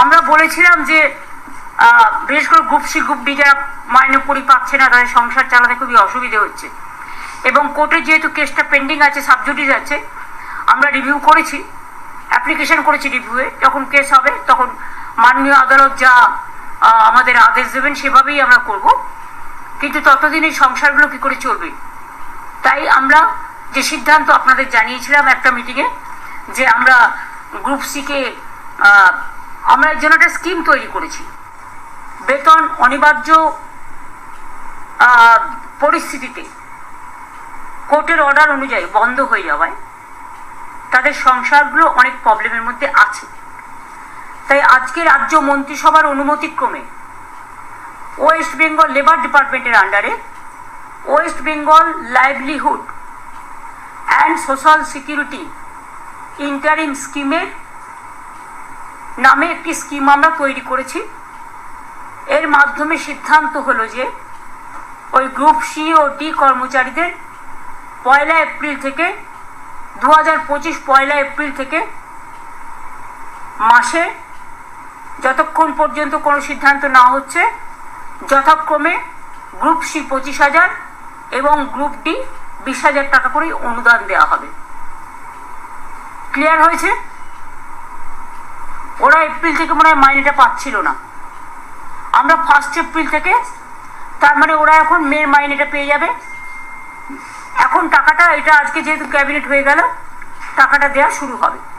আমরা বলেছিলাম যে বিশেষ করে গ্রুপ সি গ্রুপ ডি যারা মাইনে পরি পাচ্ছে না, তাদের সংসার চালাতে খুবই অসুবিধে হচ্ছে। এবং কোর্টে যেহেতু কেসটা পেন্ডিং আছে, সাবজুডিস আছে, আমরা রিভিউ করেছি, অ্যাপ্লিকেশন করেছি রিভিউয়ে। যখন কেস হবে, তখন মাননীয় আদালত যা আমাদের আদেশ দেবেন, সেভাবেই আমরা করব। কিন্তু ততদিন এই সংসারগুলো কি করে চলবে? তাই আমরা যে সিদ্ধান্ত আপনাদের জানিয়েছিলাম একটা মিটিংয়ে যে আমরা গ্রুপ সিকে আমরা এর জন্য একটা স্কিম তৈরি করেছি। বেতন অনিবার্য পরিস্থিতিতে কোর্টের অর্ডার অনুযায়ী বন্ধ হয়ে যাওয়ায় তাদের সংসারগুলো অনেক প্রবলেমের মধ্যে আছে। তাই আজকে রাজ্য মন্ত্রিসভার অনুমতিক্রমে ওয়েস্ট বেঙ্গল লেবার ডিপার্টমেন্টের আন্ডারে west Bengal livelihood and social security interim স্কিমের নামে একটি স্কিম আমরা তৈরি করেছি। এর মাধ্যমে সিদ্ধান্ত হলো যে ওই গ্রুপ সি ও ডি কর্মচারীদের পয়লা এপ্রিল থেকে দু হাজার পঁচিশ পয়লা এপ্রিল থেকে মাসে যতক্ষণ পর্যন্ত কোনো সিদ্ধান্ত না হচ্ছে, যথাক্রমে গ্রুপ সি পঁচিশ হাজার এবং গ্রুপ ডি বিশ হাজার টাকা করে অনুদান দেওয়া হবে। ক্লিয়ার হয়েছে? ওরা এপ্রিল থেকে মনে হয় মাইনেটা পাচ্ছিল না। আমরা ফার্স্ট এপ্রিল থেকে, তার মানে ওরা এখন মেয়ের মাইনেটা পেয়ে যাবে। এখন টাকাটা, এটা আজকে যেহেতু ক্যাবিনেট হয়ে গেল, টাকাটা দেওয়া শুরু হবে।